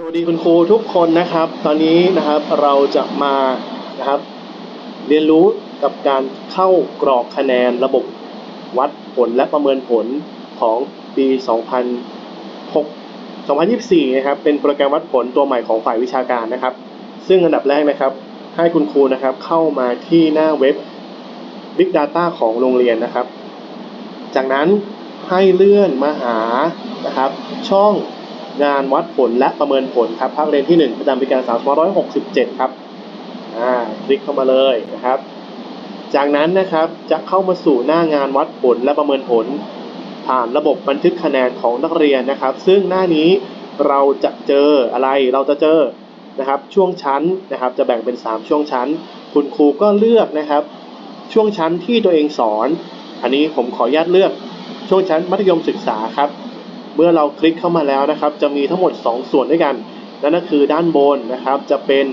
สวัสดีคุณครูทุกคนนะครับ ตอนนี้นะครับเราจะมานะครับเรียนรู้กับการเข้ากรอกคะแนนระบบวัดผลและประเมินผลของปี 2006 2024 นะครับเป็นโปรแกรมวัดผลตัวใหม่ของฝ่ายวิชาการนะครับ ซึ่งอันดับแรกนะครับ ให้คุณครูนะครับเข้ามาที่หน้าเว็บ Big Data ของโรงเรียนนะครับ จากนั้นให้เลื่อนมาหานะครับช่อง งานวัดผลและประเมินผลครับภาคเรียนที่ 1 ประจำปีการศึกษา2567 ครับอ่าคลิกเข้ามาเลยนะครับ จากนั้นนะครับจะเข้ามาสู่หน้างานวัดผลและประเมินผล ผ่านระบบบันทึกคะแนนของนักเรียนนะครับ ซึ่งหน้านี้เราจะเจออะไรเราจะเจอนะครับช่วงชั้นนะครับจะแบ่งเป็น 3 ช่วงชั้น คุณครูก็เลือกนะครับ ช่วงชั้นที่ตัวเองสอน อันนี้ผมขออนุญาตเลือกช่วงชั้นมัธยมศึกษาครับ เมื่อเราคลิกเข้ามาแล้วนะครับ จะมีทั้งหมด 2 ส่วนด้วยกัน นั่นก็คือด้านบนนะครับ จะเป็น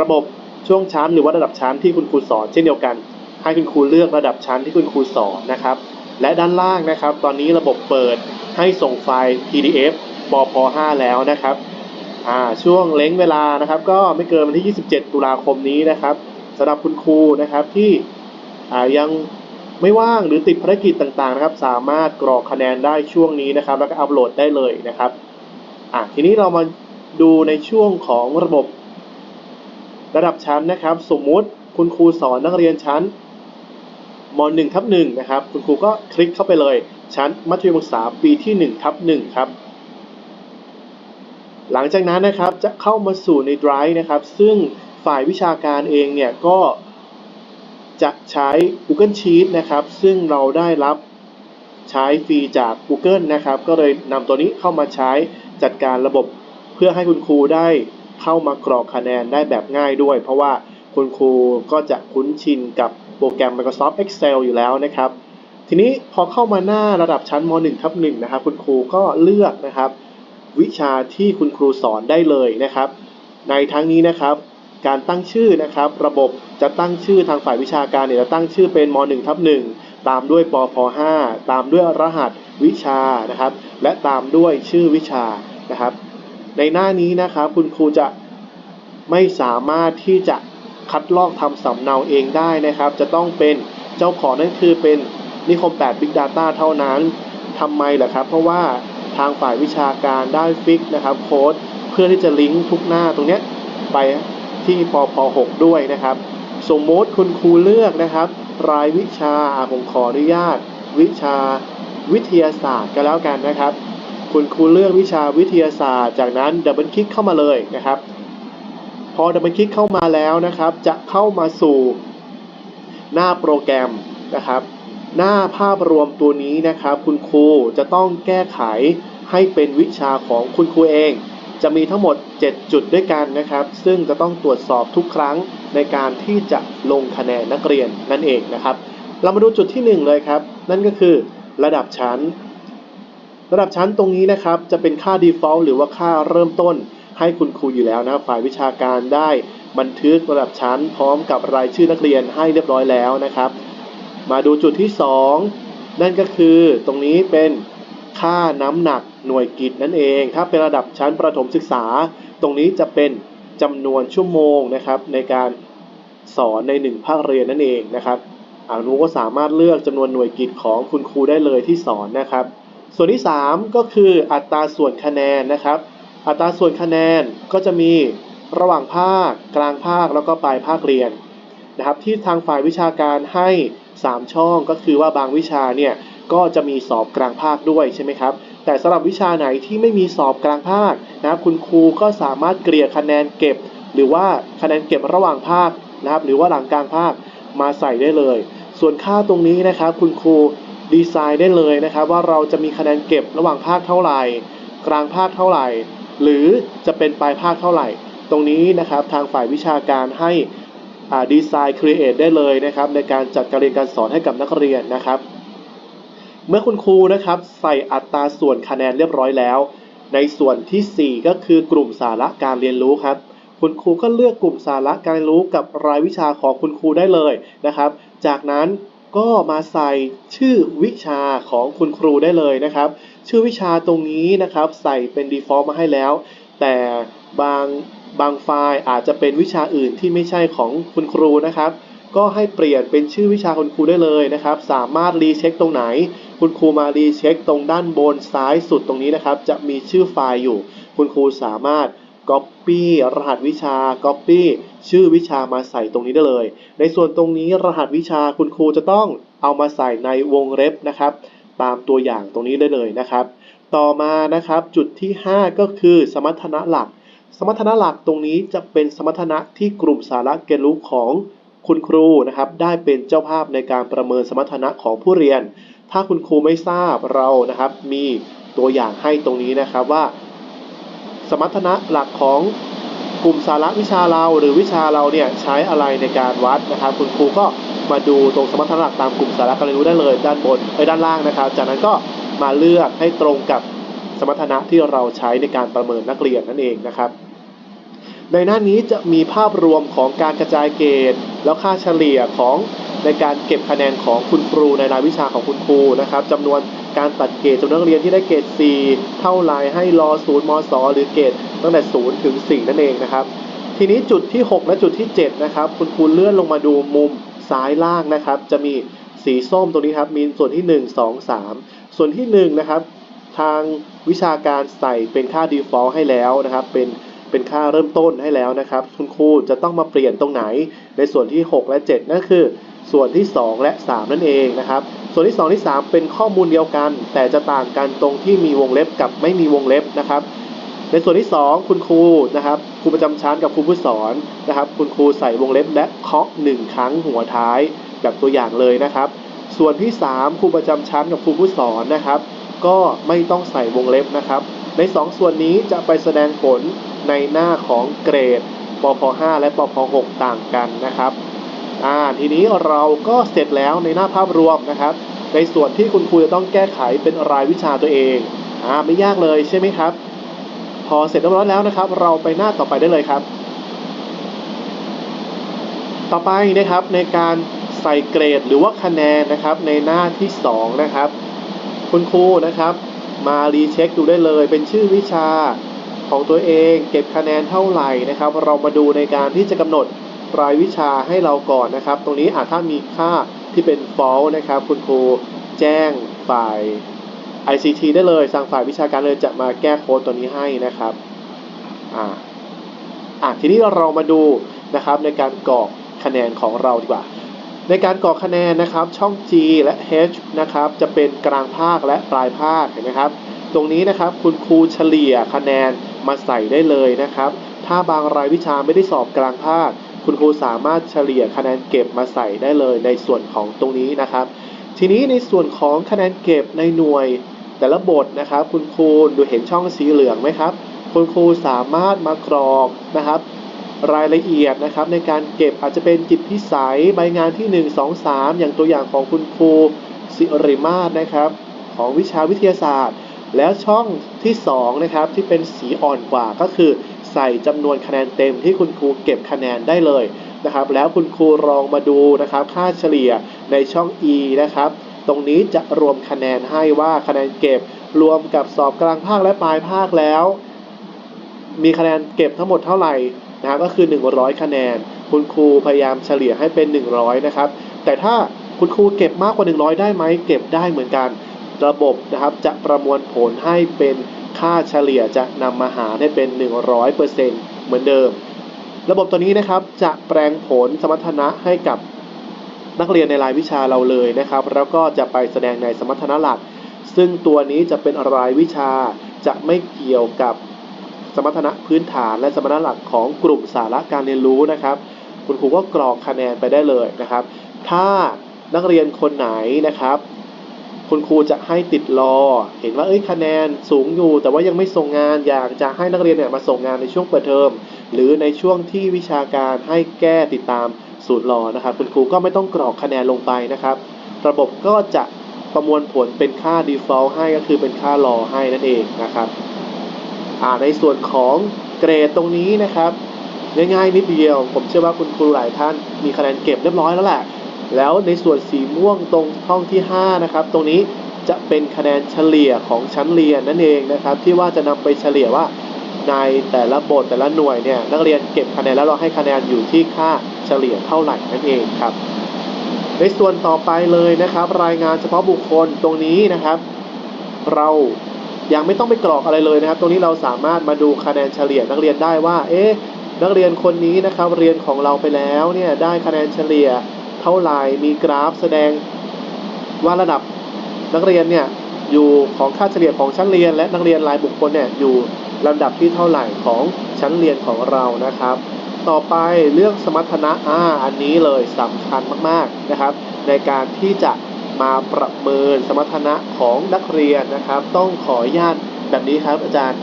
ระบบช่วงชั้นหรือว่าระดับชั้นที่คุณครูสอนเช่นเดียวกัน ให้คุณครูเลือกระดับชั้นที่คุณครูสอนนะครับ และด้านล่างนะครับ ตอนนี้ระบบเปิดให้ส่งไฟล์ PDF ปพ5แล้วนะครับอ่าช่วงเล้งเวลานะครับ ก็ไม่เกินวันที่ 27 ตุลาคมนี้นะครับสำหรับคุณครูนะครับที่ยัง ไม่ว่างหรือติดภารกิจต่างๆนะครับ สามารถกรอกคะแนนได้ช่วงนี้นะครับ แล้วก็อัปโหลดได้เลยนะครับอ่าทีนี้เรามาดูในช่วงของระบบ ระดับชั้นนะครับ สมมุติคุณครูสอนนักเรียนชั้นม .1 ทับ1นะครับ คุณครูก็คลิกเข้าไปเลย ชั้นมัธยมศึกษาปีที่1ทับ1ครับ หลังจากนั้นนะครับจะเข้ามาสู่ใน Drive นะครับ ซึ่งฝ่ายวิชาการเองเนี่ยก็ จะใช้ Google Sheet นะครับ ซึ่งเราได้รับใช้ฟรีจาก Google นะครับ ก็เลยนำตัวนี้เข้ามาใช้จัดการระบบ เพื่อให้คุณครูได้เข้ามากรอกคะแนนได้แบบง่ายด้วย เพราะว่าคุณครูก็จะคุ้นชินกับโปรแกรม Microsoft Excel อยู่แล้วนะครับ ทีนี้พอเข้ามาหน้าระดับชั้นม .1 ทับ1นะครับ คุณครูก็เลือกนะครับ วิชาที่คุณครูสอนได้เลยนะครับ ในทั้งนี้นะครับ การตั้งชื่อนะครับ ระบบจะตั้งชื่อทางฝ่ายวิชาการเนี่ยจะตั้งชื่อเป็นม .1 ทับ1ตามด้วยปพ5ตามด้วยรหัสวิชานะครับ และตามด้วยชื่อวิชานะครับ ในหน้านี้นะครับคุณครูจะไม่สามารถที่จะคัดลอกทำสำเนาเองได้นะครับ จะต้องเป็นเจ้าของนั่นคือเป็นนิคม 8 Big Data เท่านั้นทำไมล่ะครับ เพราะว่าทางฝ่ายวิชาการได้ฟิกนะครับโค้ดเพื่อที่จะลิงก์ทุกหน้าตรงนี้ไป ที่ปพ6ด้วยนะครับ สมมติคุณครูเลือกนะครับ รายวิชาผมขออนุญาต วิชาวิทยาศาสตร์ก็แล้วกันนะครับ คุณครูเลือกวิชาวิทยาศาสตร์ จากนั้นดับเบิลคลิกเข้ามาเลยนะครับ พอดับเบิลคลิกเข้ามาแล้วนะครับ จะเข้ามาสู่หน้าโปรแกรมนะครับ หน้าภาพรวมตัวนี้นะครับ คุณครูจะต้องแก้ไขให้เป็นวิชาของคุณครูเอง จะมีทั้งหมด 7 จุดด้วยกันนะครับ ซึ่งจะต้องตรวจสอบทุกครั้งในการที่จะลงคะแนนนักเรียนนั่นเองนะครับ เรามาดูจุดที่ 1 เลยครับ นั่นก็คือระดับชั้น ระดับชั้นตรงนี้นะครับ จะเป็นค่า default หรือว่าค่าเริ่มต้นให้คุณครูอยู่แล้วนะครับฝ่ายวิชาการได้บันทึกระดับชั้น พร้อมกับรายชื่อนักเรียนให้เรียบร้อยแล้วนะครับ มาดูจุดที่ 2 นั่นก็คือตรงนี้เป็นค่าน้ำหนัก หน่วยกิจนั่นเอง ถ้าเป็นระดับชั้นประถมศึกษา ตรงนี้จะเป็นจำนวนชั่วโมงนะครับในการสอนใน 1 ภาคเรียนนั่นเองนะครับอานุก็สามารถเลือกจำนวนหน่วยกิจของคุณครูได้เลยที่สอนนะครับ ส่วนที่ 3 ก็คืออัตราส่วนคะแนนนะครับ อัตราส่วนคะแนนก็จะมีระหว่างภาค กลางภาคแล้วก็ปลายภาคเรียนนะครับ ที่ทางฝ่ายวิชาการให้ 3 ช่องก็คือว่าบางวิชาเนี่ยก็จะมีสอบกลางภาคด้วยใช่ไหมครับ แต่สำหรับวิชาไหนที่ไม่มีสอบกลางภาคนะครับคุณครูก็สามารถเกลี่ยคะแนนเก็บ หรือว่าคะแนนเก็บระหว่างภาคนะครับหรือว่าหลังกลางภาคมาใส่ได้เลย ส่วนค่าตรงนี้นะครับคุณครูดีไซน์ได้เลยนะครับ ว่าเราจะมีคะแนนเก็บระหว่างภาคเท่าไหร่ กลางภาคเท่าไหร่ หรือจะเป็นปลายภาคเท่าไหร่ ตรงนี้นะครับทางฝ่ายวิชาการให้ดีไซน์ครีเอทได้เลยนะครับในการจัดการเรียนการสอนให้กับนักเรียนนะครับ เมื่อคุณครูนะครับใส่อัตราส่วนคะแนนเรียบร้อยแล้ว ในส่วนทีสี่ 4 ก็คือกลุ่มสาระการเรียนรู้ครับ คุณครูก็เลือกกลุ่มสาระการเรียนรู้กับรายวิชาของคุณครูได้เลยนะครับ จากนั้นก็มาใส่ชื่อวิชาของคุณครูได้เลยนะครับ ชื่อวิชาตรงนี้นะครับ ใส่เป็น default มาให้แล้ว แต่บางบางไฟล์อาจจะเป็นวิชาอื่นที่ไม่ใช่ของคุณครูนะครับ ก็ให้เปลี่ยนเป็นชื่อวิชาคุณครูได้เลยนะครับ สามารถรีเช็คตรงไหน คุณครูมารีเช็คตรงด้านบนซ้ายสุดตรงนี้นะครับ จะมีชื่อไฟล์อยู่ คุณครูสามารถ Copy รหัสวิชา Copy ชื่อวิชามาใส่ตรงนี้ได้เลย ในส่วนตรงนี้รหัสวิชาคุณครูจะต้องเอามาใส่ในวงเล็บนะครับ ตามตัวอย่างตรงนี้ได้เลยนะครับ ต่อมานะครับจุดที่ 5 ก็คือสมรรถนะหลัก สมรรถนะหลักตรงนี้จะเป็นสมรรถนะที่กลุ่มสาระเรียนรู้ของคุณครูนะครับได้เป็นเจ้าภาพในการประเมินสมรรถนะของผู้เรียน ถ้าคุณครูไม่ทราบเรานะครับมีตัวอย่างให้ตรงนี้นะครับว่า สมรรถนะหลักของกลุ่มสาระวิชาเราหรือวิชาเราเนี่ยใช้อะไรในการวัดนะครับ คุณครูก็มาดูตรงสมรรถนะหลักตามกลุ่มสาระการเรียนรู้ได้เลย ด้านบนไปด้านล่างนะครับ จากนั้นก็มาเลือกให้ตรงกับสมรรถนะที่เราใช้ในการประเมินนักเรียนนั่นเองนะครับ ในหน้านี้จะมีภาพรวมของการกระจายเกรดแล้วค่าเฉลี่ยของ ในการเก็บคะแนนของคุณครูในรายวิชาของคุณครูนะครับจำนวนการตัดเกรดจำนวนนักเรียนที่ได้เกรด 4 เท่าไรให้รอศูนย์มศหรือเกรดตั้งแต่ 0 ถึง 4 นั่นเองนะครับ ทีนี้จุดที่ 6 และจุดที่ 7 นะครับ คุณครูเลื่อนลงมาดูมุมซ้ายล่างนะครับ จะมีสีส้มตรงนี้ครับ มีส่วนที่ 1 2 3 ส่วนที่ 1 นะครับ ทางวิชาการใส่เป็นค่า default ให้แล้วนะครับ เป็นเป็นค่าเริ่มต้นให้แล้วนะครับ คุณครูจะต้องมาเปลี่ยนตรงไหนในส่วนที่ 6 และ 7 นั่นคือ ส่วนที่ 2 และ 3 นั่นเองนะครับ ส่วนที่ 2 ที่ 3 เป็นข้อมูลเดียวกัน แต่จะต่างกันตรงที่มีวงเล็บกับไม่มีวงเล็บนะครับ ในส่วนที่ 2 คุณครูนะครับครูประจำชั้นกับครูผู้สอนนะครับ คุณครูใส่วงเล็บและเคาะ1ครั้งหัวท้ายแบบตัวอย่างเลยนะครับ ส่วนที่ 3 ครูประจำชั้นกับครูผู้สอนนะครับ ก็ไม่ต้องใส่วงเล็บนะครับ ใน 2 ส่วนนี้จะไปแสดงผลในหน้าของเกรดปพ5และปพ6ต่างกันนะครับ อ่าทีนี้เราก็เสร็จแล้วในหน้าภาพรวมนะครับ ในส่วนที่คุณครูจะต้องแก้ไขเป็นรายวิชาตัวเองอ่าไม่ยากเลยใช่ไหมครับ พอเสร็จเรียบร้อยแล้วนะครับ เราไปหน้าต่อไปได้เลยครับ ต่อไปนะครับในการใส่เกรดหรือว่าคะแนนนะครับในหน้าที่ 2 นะครับ คุณครูนะครับ มารีเช็คดูได้เลย เป็นชื่อวิชาของตัวเอง เก็บคะแนนเท่าไหร่นะครับ เรามาดูในการที่จะกำหนด รายวิชาให้เราก่อนนะครับ ตรงนี้อาจถ้ามีค่าที่เป็น false นะครับ คุณครูแจ้งฝ่าย ICT ได้เลยสั่งฝ่ายวิชาการเลยจะมาแก้โค้ดตัวนี้ให้นะครับอ่าอะทีนี้เรามาดูนะครับในการกรอกคะแนนของเราดีกว่า ในการกรอกคะแนนนะครับช่อง G และ H นะครับจะเป็นกลางภาคและปลายภาคเห็นไหมครับตรงนี้นะครับคุณครูเฉลี่ยคะแนนมาใส่ได้เลยนะครับ ถ้าบางรายวิชาไม่ได้สอบกลางภาค คุณครูสามารถเฉลี่ยคะแนนเก็บมาใส่ได้เลยในส่วนของตรงนี้นะครับ ทีนี้ในส่วนของคะแนนเก็บในหน่วยแต่ละบทนะครับ คุณครูดูเห็นช่องสีเหลืองไหมครับ คุณครูสามารถมากรอกนะครับ รายละเอียดนะครับ ในการเก็บอาจจะเป็นจิตพิสัยใบงานที่ 1 2 3 อย่างตัวอย่างของคุณครูสิริมาศนะครับ ของวิชาวิทยาศาสตร์ แล้วช่องที่2นะครับที่เป็นสีอ่อนกว่าก็คือ ใส่จำนวนคะแนนเต็มที่คุณครูเก็บคะแนนได้เลยนะครับ แล้วคุณครูลองมาดูนะครับ ค่าเฉลี่ยในช่อง E นะครับ ตรงนี้จะรวมคะแนนให้ว่าคะแนนเก็บรวมกับสอบกลางภาคและปลายภาคแล้ว มีคะแนนเก็บทั้งหมดเท่าไหร่นะครับก็คือ 100 คะแนน คุณครูพยายามเฉลี่ยให้เป็น 100 นะครับ แต่ถ้าคุณครูเก็บมากกว่า 100 ได้ไหมเก็บได้เหมือนกัน ระบบนะครับจะประมวลผลให้เป็น ค่าเฉลี่ยจะนำมาหารให้เป็น 100%เหมือนเดิม ระบบตัวนี้นะครับจะแปลงผลสมรรถนะให้กับนักเรียนในรายวิชาเราเลยนะครับ แล้วก็จะไปแสดงในสมรรถนะหลัก ซึ่งตัวนี้จะเป็นรายวิชาจะไม่เกี่ยวกับสมรรถนะพื้นฐานและสมรรถนะหลักของกลุ่มสาระการเรียนรู้นะครับ คุณครูก็กรอกคะแนนไปได้เลยนะครับ ถ้านักเรียนคนไหนนะครับ คุณครูจะให้ติดรอ เห็นว่าเอ้ยคะแนนสูงอยู่ แต่ว่ายังไม่ส่งงานอยากจะให้นักเรียนเนี่ยมาส่งงานในช่วงเปิดเทอมหรือในช่วงที่วิชาการให้แก้ติดตามสูตรรอนะครับ คุณครูก็ไม่ต้องกรอกคะแนนลงไปนะครับ ระบบก็จะประมวลผลเป็นค่า default ให้ก็คือเป็นค่ารอให้นั่นเองนะครับอ่าในส่วนของเกรดตรงนี้นะครับง่ายๆนิดเดียว ผมเชื่อว่าคุณครูหลายท่านมีคะแนนเก็บเรียบร้อยแล้วแหละ แล้วในส่วนสีม่วงตรงห้องที่ 5 นะครับ ตรงนี้จะเป็นคะแนนเฉลี่ยของชั้นเรียนนั่นเองนะครับ ที่ว่าจะนำไปเฉลี่ยว่าในแต่ละบทแต่ละหน่วยเนี่ยนักเรียนเก็บคะแนนแล้วเราให้คะแนนอยู่ที่ค่าเฉลี่ยเท่าไหร่นั่นเองครับ ในส่วนต่อไปเลยนะครับ รายงานเฉพาะบุคคลตรงนี้นะครับ เรายังไม่ต้องไปกรอกอะไรเลยนะครับ ตรงนี้เราสามารถมาดูคะแนนเฉลี่ยนักเรียนได้ว่า เอ๊ะนักเรียนคนนี้นะครับ เรียนของเราไปแล้วเนี่ยได้คะแนนเฉลี่ย เท่าไหร่มีกราฟแสดงว่าระดับนักเรียนเนี่ยอยู่ของค่าเฉลี่ยของชั้นเรียน และนักเรียนรายบุคคลเนี่ยอยู่ลำดับที่เท่าไหร่ของชั้นเรียนของเรานะครับ ต่อไปเรื่องสมรรถนะอ่าอันนี้เลยสำคัญมากๆนะครับ ในการที่จะมาประเมินสมรรถนะของนักเรียนนะครับ ต้องขออนุญาตแบบนี้ครับอาจารย์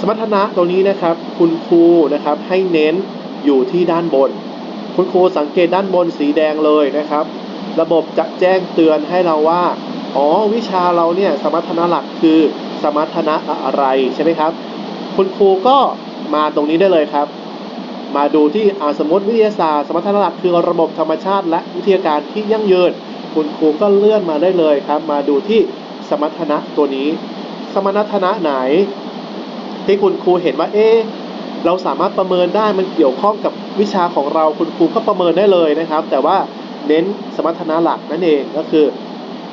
สมรรถนะตรงนี้นะครับคุณครูนะครับให้เน้นอยู่ที่ด้านบน คุณครูสังเกตด้านบนสีแดงเลยนะครับ ระบบจะแจ้งเตือนให้เราว่า อ๋อวิชาเราเนี่ยสมรรถนะหลักคือสมรรถนะอะไรใช่ไหมครับ คุณครูก็มาตรงนี้ได้เลยครับ มาดูที่สมมติวิทยาศาสตร์ สมรรถนะหลักคือระบบธรรมชาติ และวิทยาการที่ยั่งยืน คุณครูก็เลื่อนมาได้เลยครับ มาดูที่สมรรถนะตัวนี้ สมรรถนะไหน ที่คุณครูเห็นว่าเอ๊ เราสามารถประเมินได้มันเกี่ยวข้องกับวิชาของเราคุณครูก็ประเมินได้เลยนะครับ แต่ว่าเน้นสมรรถนะหลักนั่นเองก็คือ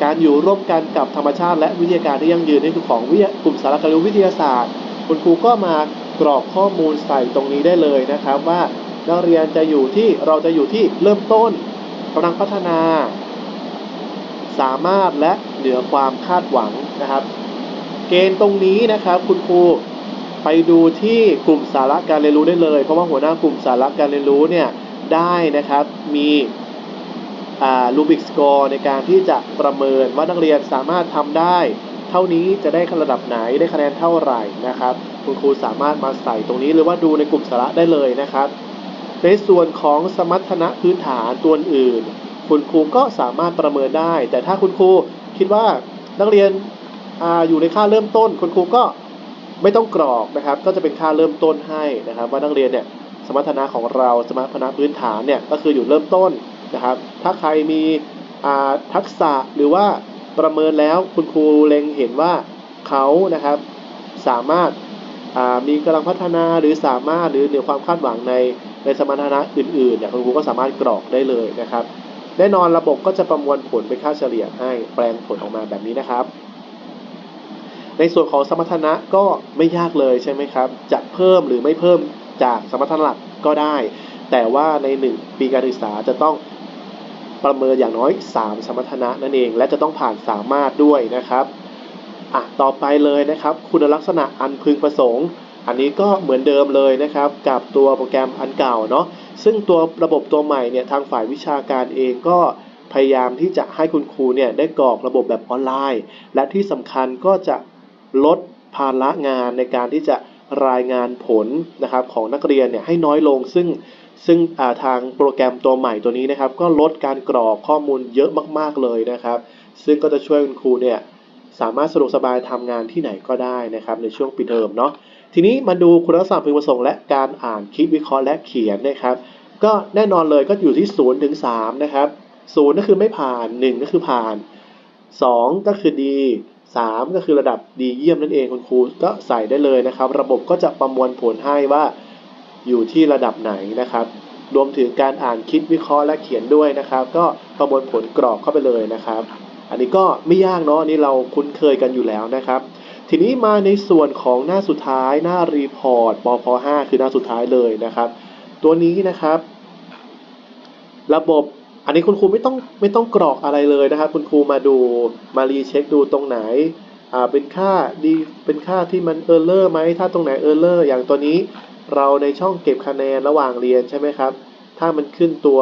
การอยู่ร่วมกันกับธรรมชาติและวิทยาการที่ยั่งยืนนี่คือของวิกลุ่มสารคดีวิทยาศาสตร์ คุณครูก็มากรอกข้อมูลใส่ตรงนี้ได้เลยนะครับว่านักเรียนจะอยู่ที่เราจะอยู่ที่เริ่มต้นกำลังพัฒนา สามารถและเหนือความคาดหวังนะครับ เกณฑ์ตรงนี้นะครับคุณครู ไปดูที่กลุ่มสาระการเรียนรู้ได้เลย เพราะว่าหัวหน้ากลุ่มสาระการเรียนรู้เนี่ยได้นะครับมีรูบิกสกอร์ในการที่จะประเมินว่านักเรียนสามารถทำได้ เท่านี้จะได้ระดับไหนได้คะแนนเท่าไหร่นะครับ คุณครูสามารถมาใส่ตรงนี้หรือว่าดูในกลุ่มสาระได้เลยนะครับ ในส่วนของสมรรถนะพื้นฐานตัวอื่น คุณครูก็สามารถประเมินได้ แต่ถ้าคุณครูคิดว่านักเรียนออยู่ในค่าเริ่มต้น คุณครูก็ ไม่ต้องกรอกนะครับ ก็จะเป็นค่าเริ่มต้นให้นะครับ ว่านักเรียนเนี่ยสมรรถนะของเราสมรรถนะพื้นฐานเนี่ยก็คืออยู่เริ่มต้นนะครับ ถ้าใครมีทักษะหรือว่าประเมินแล้วคุณครูเล็งเห็นว่าเขานะครับสามารถมีกำลังพัฒนาหรือสามารถหรือเหนือความคาดหวังในในสมรรถนะอื่นๆเนี่ยคุณครูก็สามารถกรอกได้เลยนะครับ แน่นอนระบบก็จะประมวลผลเป็นค่าเฉลี่ยให้แปลงผลออกมาแบบนี้นะครับ ในส่วนของสมรรถนะก็ไม่ยากเลยใช่ไหมครับ จะเพิ่มหรือไม่เพิ่มจากสมรรถนะหลักก็ได้ แต่ว่าใน 1 ปีการศึกษาจะต้องประเมินอย่างน้อย 3 สมรรถนะนั่นเอง และจะต้องผ่านสามารถด้วยนะครับอะต่อไปเลยนะครับ คุณลักษณะอันพึงประสงค์ อันนี้ก็เหมือนเดิมเลยนะครับ กับตัวโปรแกรมอันเก่าเนาะซึ่งตัวระบบตัวใหม่เนี่ยทางฝ่ายวิชาการเองก็พยายามที่จะให้คุณครูเนี่ยได้กรอกระบบแบบออนไลน์ และที่สำคัญก็จะ ลดภาระงานในการที่จะรายงานผลนะครับของนักเรียนเนี่ยให้น้อยลง ซึ่งซึ่งาทางโปรแกรมตัวใหม่ตัวนี้นะครับ ก็ลดการกรอกข้อมูลเยอะมากๆเลยนะครับ ซึ่งก็จะช่วยคุณครูเนี่ยสามารถสะดวกสบายทำงานที่ไหนก็ได้นะครับในช่วงปิดเทอมเนาะทีนี้มาดูคุณลักษณะพึงประสงค์และการอ่านคิดวิเคราะห์และเขียนนะครับ ก็แน่นอนเลยก็อยู่ที่0ถึง3นะครับ0ก็คือไม่ผ่าน 1 ก็คือผ่าน 2 ก็คือดี 3 ก็คือระดับดีเยี่ยมนั่นเองคุณครูก็ใส่ได้เลยนะครับ ระบบก็จะประมวลผลให้ว่าอยู่ที่ระดับไหนนะครับ รวมถึงการอ่านคิดวิเคราะห์และเขียนด้วยนะครับ ก็ประมวลผลกรอกเข้าไปเลยนะครับ อันนี้ก็ไม่ยากเนาะอันนี้เราคุ้นเคยกันอยู่แล้วนะครับ ทีนี้มาในส่วนของหน้าสุดท้ายหน้ารีพอร์ตปพ5คือหน้าสุดท้ายเลยนะครับ ตัวนี้นะครับ ระบบ อันนี้คุณครูไม่ต้องไม่ต้องกรอกอะไรเลยนะครับ คุณครูมาดูมารีเช็คดูตรงไหนอ่าเป็นค่าดีเป็นค่าที่มันเออร์เลอร์ไหมถ้าตรงไหนเออร์เลอร์อย่างตัวนี้เราในช่องเก็บคะแนนระหว่างเรียนใช่ไหมครับ ถ้ามันขึ้นตัว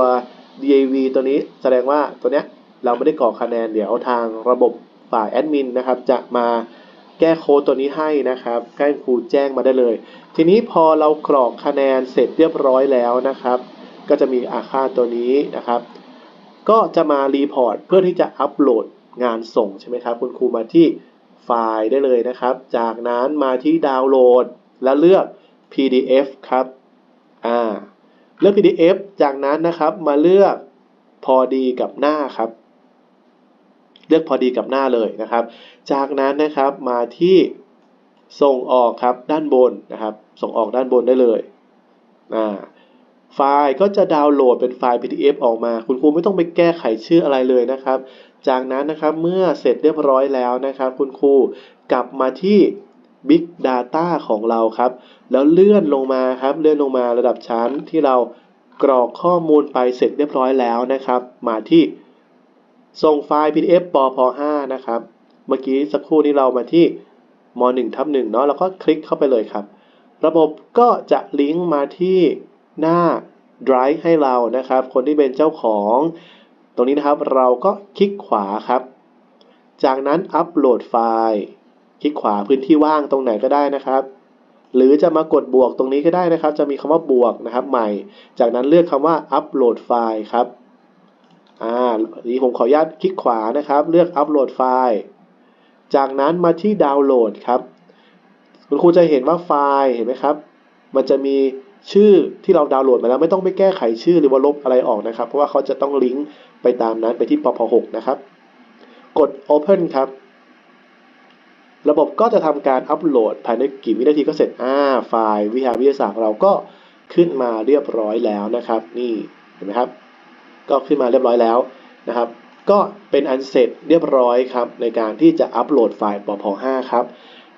DAV ตัวนี้แสดงว่าตัวเนี้ยเราไม่ได้กรอกคะแนนเดี๋ยวทางระบบฝ่ายแอดมินนะครับจะมาแก้โค้ดตัวนี้ให้นะครับให้ครูแจ้งมาได้เลย ทีนี้พอเรากรอกคะแนนเสร็จเรียบร้อยแล้วนะครับ ก็จะมีอาค่าตัวนี้นะครับ ก็จะมารีพอร์ตเพื่อที่จะอัปโหลดงานส่งใช่ไหมครับคุณครูมาที่ไฟล์ได้เลยนะครับ จากนั้นมาที่ดาวน์โหลด และเลือก PDF ครับอ่าเลือก PDF จากนั้นนะครับมาเลือกพอดีกับหน้าครับ เลือกพอดีกับหน้าเลยนะครับ จากนั้นนะครับมาที่ส่งออกครับด้านบนนะครับ ส่งออกด้านบนได้เลยอ่า ไฟล์ก็จะดาวน์โหลดเป็นไฟล์ PDF ออกมา คุณครูไม่ต้องไปแก้ไขชื่ออะไรเลยนะครับ จากนั้นนะครับเมื่อเสร็จเรียบร้อยแล้วนะครับ คุณครูกลับมาที่ Big Data ของเราครับ แล้วเลื่อนลงมาครับเลื่อนลงมาระดับชั้นที่เรากรอกข้อมูลไปเสร็จเรียบร้อยแล้วนะครับ มาที่ส่งไฟล์ PDF ปพ5นะครับ เมื่อกี้สักครู่นี้เรามาที่ม1ทับ1เนาะแล้วก็คลิกเข้าไปเลยครับ ระบบก็จะลิงก์มาที่ หน้า Drive ให้เรานะครับ คนที่เป็นเจ้าของ ตรงนี้นะครับเราก็คลิกขวาครับ จากนั้นอัปโหลดไฟล์ คลิกขวาพื้นที่ว่างตรงไหนก็ได้นะครับ หรือจะมากดบวกตรงนี้ก็ได้นะครับ จะมีคำว่าบวกนะครับใหม่ จากนั้นเลือกคำว่าอัปโหลดไฟล์ครับอ่าทีนี้ผมขออนุญาตคลิกขวานะครับ เลือกอัปโหลดไฟล์ จากนั้นมาที่ดาวน์โหลดครับ คุณครูจะเห็นว่าไฟล์เห็นไหมครับ มันจะมี ชื่อที่เราดาวน์โหลดมาแล้วไม่ต้องไปแก้ไขชื่อหรือว่าลบอะไรออกนะครับ เพราะว่าเขาจะต้องลิงก์ไปตามนั้นไปที่ปพ6นะครับ กด Open ครับ ระบบก็จะทำการอัปโหลดภายในกี่วินาทีก็เสร็จอ่าไฟล์วิชาวิทยาศาสตร์ของเราก็ขึ้นมาเรียบร้อยแล้วนะครับ นี่เห็นไหมครับ ก็ขึ้นมาเรียบร้อยแล้วนะครับ ก็เป็นอันเสร็จเรียบร้อยครับในการที่จะอัปโหลดไฟล์ปพ5ครับ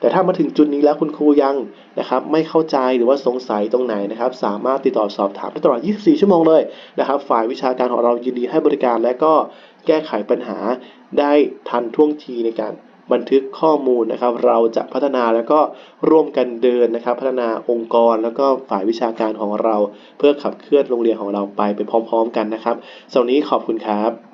แต่ถ้ามาถึงจุดนี้แล้วคุณครูยังนะครับไม่เข้าใจหรือว่าสงสัยตรงไหนนะครับ สามารถติดต่อสอบถามได้ตลอด 24 ชั่วโมงเลยนะครับ ฝ่ายวิชาการของเรายินดีให้บริการ และก็แก้ไขปัญหาได้ทันท่วงทีในการบันทึกข้อมูลนะครับ เราจะพัฒนาแล้วก็ร่วมกันเดินนะครับ พัฒนาองค์กรแล้วก็ฝ่ายวิชาการของเรา เพื่อขับเคลื่อนโรงเรียนของเราไปไปพร้อม ๆ กันนะครับสำหรับวันนี้ขอบคุณครับ